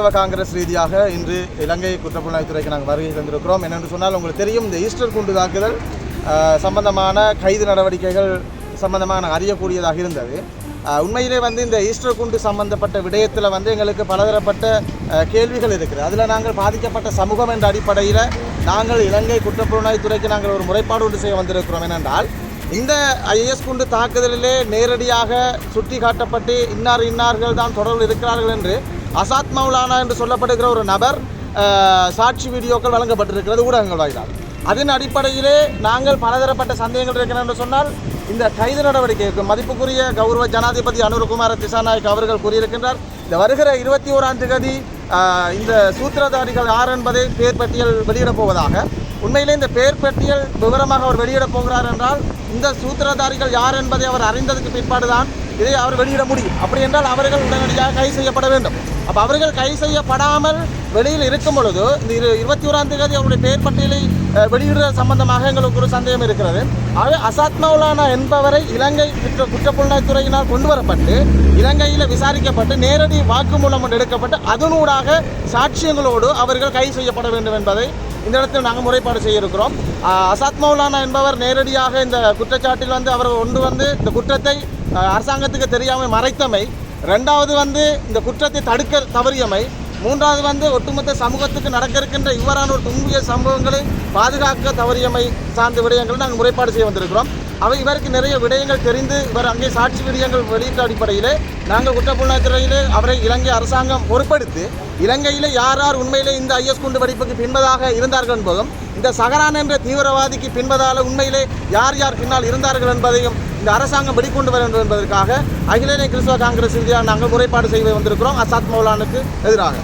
கிறிஸ்தவ காங்கிரஸ் ரீதியாக இன்று இலங்கை குற்றப்புலனாய்த்துறைக்கு நாங்கள் வருகை தந்திருக்கிறோம். என்னென்று சொன்னால் உங்களுக்கு தெரியும் இந்த ஈஸ்டர் குண்டு தாக்குதல் சம்பந்தமான கைது நடவடிக்கைகள் சம்பந்தமாக நாங்கள் அறியக்கூடியதாக இருந்தது. உண்மையிலே வந்து இந்த ஈஸ்டர் குண்டு சம்பந்தப்பட்ட விடயத்தில் வந்து எங்களுக்கு பலதரப்பட்ட கேள்விகள் இருக்குது. அதில் நாங்கள் பாதிக்கப்பட்ட சமூகம் என்ற அடிப்படையில் நாங்கள் இலங்கை குற்றப்புலனாய்த்துறைக்கு நாங்கள் ஒரு முறைப்பாடு ஒன்று செய்ய வந்திருக்கிறோம். ஏனென்றால் இந்த ஐஎஸ் குண்டு தாக்குதலிலே நேரடியாக சுட்டி காட்டப்பட்டு இன்னார் இன்னார்கள் தான் தொடர்பில் இருக்கிறார்கள் என்று அசாத் மௌலானா என்று சொல்லப்படுகிற ஒரு நபர் சாட்சி வீடியோக்கள் வழங்கப்பட்டிருக்கிறது ஊடகங்கள் வாயிலாக. அதன் அடிப்படையிலே நாங்கள் பலதரப்பட்ட சந்தேகங்கள் இருக்கிறோம் என்று சொன்னால் இந்த கைது நடவடிக்கைக்கு மதிப்புக்குரிய கௌரவ ஜனாதிபதி அனுர்குமார திசாநாயக் அவர்கள் கூறியிருக்கின்றார். இந்த வருகிற இருபத்தி ஓராம் தேதி இந்த சூத்திரதாரிகள் யார் என்பதை பேர் பட்டியல் வெளியிடப் போவதாக. உண்மையிலே இந்த பேர் பட்டியல் விவரமாக அவர் வெளியிடப் போகிறார் என்றால் இந்த சூத்திரதாரிகள் யார் என்பதை அவர் அறிந்ததுக்கு பிற்பாடுதான் இதை அவர் வெளியிட முடியும். அப்படி என்றால் அவர்கள் உடனடியாக கைது செய்யப்பட வேண்டும். அப்போ அவர்கள் கைது செய்யப்படாமல் வெளியில் இருக்கும் பொழுது இந்த இரு இருபத்தி ஓராம் தேதி அவருடைய பெயர் பட்டியலை வெளியிடுற சம்பந்தமாக எங்களுக்கு ஒரு சந்தேகம் இருக்கிறது. ஆகவே அசாத் மௌலானா என்பவரை இலங்கை குற்ற குற்றப்புலனாய்த்துறையினால் கொண்டு வரப்பட்டு இலங்கையில் விசாரிக்கப்பட்டு நேரடி வாக்குமூலம் ஒன்று எடுக்கப்பட்டு அதனூடாக சாட்சியங்களோடு அவர்கள் கைது செய்யப்பட வேண்டும் என்பதை இந்த இடத்தில் நாங்கள் முறைப்பாடு செய்ய இருக்கிறோம் அசாத் மௌலானா என்பவர் நேரடியாக இந்த குற்றச்சாட்டில் வந்து அவர் கொண்டு வந்து இந்த குற்றத்தை அரசாங்கத்துக்கு தெரியாமல் மறைத்தமை. ரெண்டாவது வந்து இந்த குற்றத்தை தடுக்க தவறியமை. மூன்றாவது வந்து ஒட்டுமொத்த சமூகத்துக்கு நடக்க இருக்கின்ற இவ்வாறான ஒரு துன்பிய சம்பவங்களை பாதுகாக்க தவறியமை சார்ந்த விடயங்களை நாங்கள் முறைப்பாடு செய்ய வந்திருக்கிறோம். அவை இவருக்கு நிறைய விடயங்கள் தெரிந்து இவர் அங்கே சாட்சி விடயங்கள் வெளியிட்ட அடிப்படையிலே நாங்கள் குற்றப்புலனாய்த்துறையிலே அவரை இலங்கை அரசாங்கம் பொறுப்படுத்தி இலங்கையில் யார் யார் உண்மையிலே இந்த ஐஎஸ் குண்டு வெடிப்புக்கு பின்பதாக இருந்தார்கள் என்பதும் இந்த சகரான் என்ற தீவிரவாதிக்கு பின்பதால உண்மையிலே யார் யார் பின்னால் இருந்தார்கள் என்பதையும் இந்த அரசாங்கம் வெளிக்கொண்டு வர வேண்டும் என்பதற்காக அகில இந்திய கிறிஸ்தவ காங்கிரஸ் இந்தியா நாங்கள் முறைப்பாடு செய்து வந்திருக்கிறோம். அசாத் மௌலானுக்கு எதிராக.